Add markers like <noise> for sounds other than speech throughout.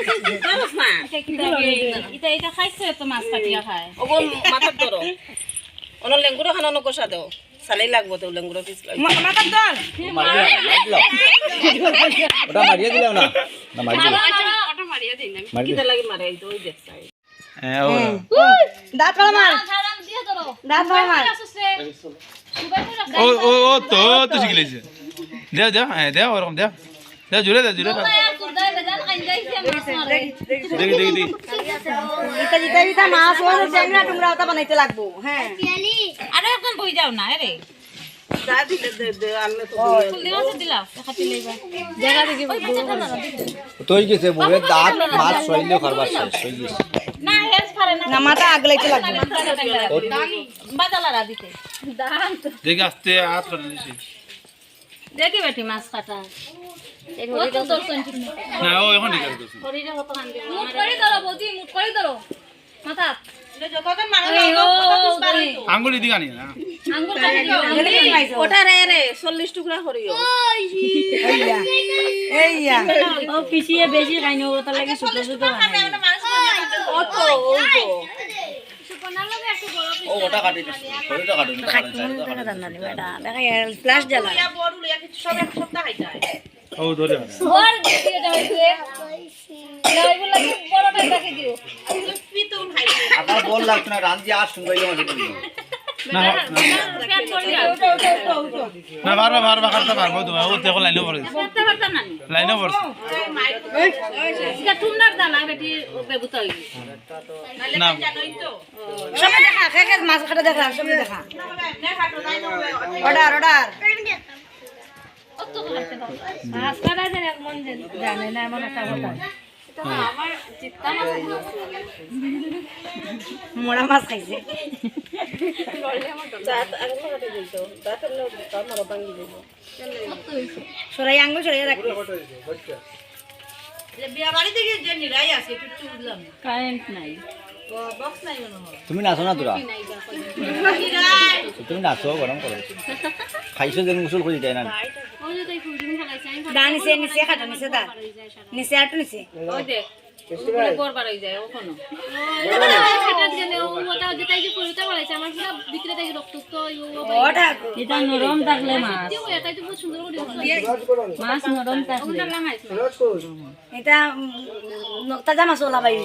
<laughs> পারস না এটা এটা খাইছে তো মাছ কাটিয়া খায়। ওগো মাথার ধরো অন লেঙ্গুরো খানো কষা দেও। সালেই লাগবো তো লেঙ্গুরো পিস মাথার দল? ওটা মারিয়ে দিলাম না? না মারিয়ে দিলাম মারিয়ে কিতা লাগি মারে এই তো ওই দেখছাই হ্যাঁ ও দাঁত মার। ছাড়াম দিয়ে ধরো। দাঁত মার। ও ও ও তো তো শিখে দেও দেও হ্যাঁ দেও ওরকম দেও। দেও জুড়ে দেও জুড়ে দেও। দেখি দেখি দেখি ইতা জিতা জিতা মাছ ওর চ্যাংরা টুংরা ওটা বানাইতে লাগবো হ্যাঁ আরে এখন বই যাও না রে যা দিলে দে দে আনলে তো ফুল দিলা তো দিলা খাতি লইবা জায়গা দেখি তুই গেছে বলে দাঁত মাছ সইলেও খাবার শেষ হয়ে গেছে না হেস পারে না না মাথা আগলাইতে লাগবো বাদালারা দিতে দান তো দেখি আস্তে হাত করে দিছি দেখি বেটি মাছ কাটা। না ও এখন ঠিক আছে মুট করে বৌদি মুট করে মাথা। আঙ্গুলি না? দিও। ওটা রে রে 40 টুকরা করিও। এইয়া। এইয়া। ও পিছিয়ে বেশি খাইনো ওটা লাগি ছোট ছোট ও ওটা কাটি দিছি শরীরটা কাটি দিছি দেখা ফ্লাশ জ্বালা ইয়া বড় লইয়া কিছু সব এক সপ্তাহ খাইতা ও ধরে ওর দিয়ে দাও হইছে লাইব বড়টা দেখে দিও পিতুন খাইতে আপনার বল লাগছে না আর শুনবাইলে বারবার বারবার পারব তুমি ও দেখো লাইনও পড়ে করতে পারতাম না লাইনও পড়ছে এটা টুনার দানা বেটি বেবুতা হইলি না সব দেখা খে মাছ কাটা দেখা দেখা। অর্ডার অর্ডার মাছ কাটা জানে মন জানে না এমন একটা কথা। মোড়া মাছ খাইছে। সরাই আঙ্গুল সরাই রাখবে বিয়া বাড়ি থেকে যে নিরাই আছে একটু চুদলাম কারেন্ট নাই। বক্স নাই তুমি নাচো না তোরা? তুমি নাচো গরম করো খাইছো যেন গোসল করে যায় না। নিচে নিচে কাটা নিচে দা। নিচে আটু এটা নরম থাকলে মাছ। এটাই তো খুব সুন্দর করে মাছ নরম থাকলে। এটা উম, তাজা মাছ ওলা যায়।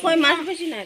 মনে হয় মাছ বেশি নাই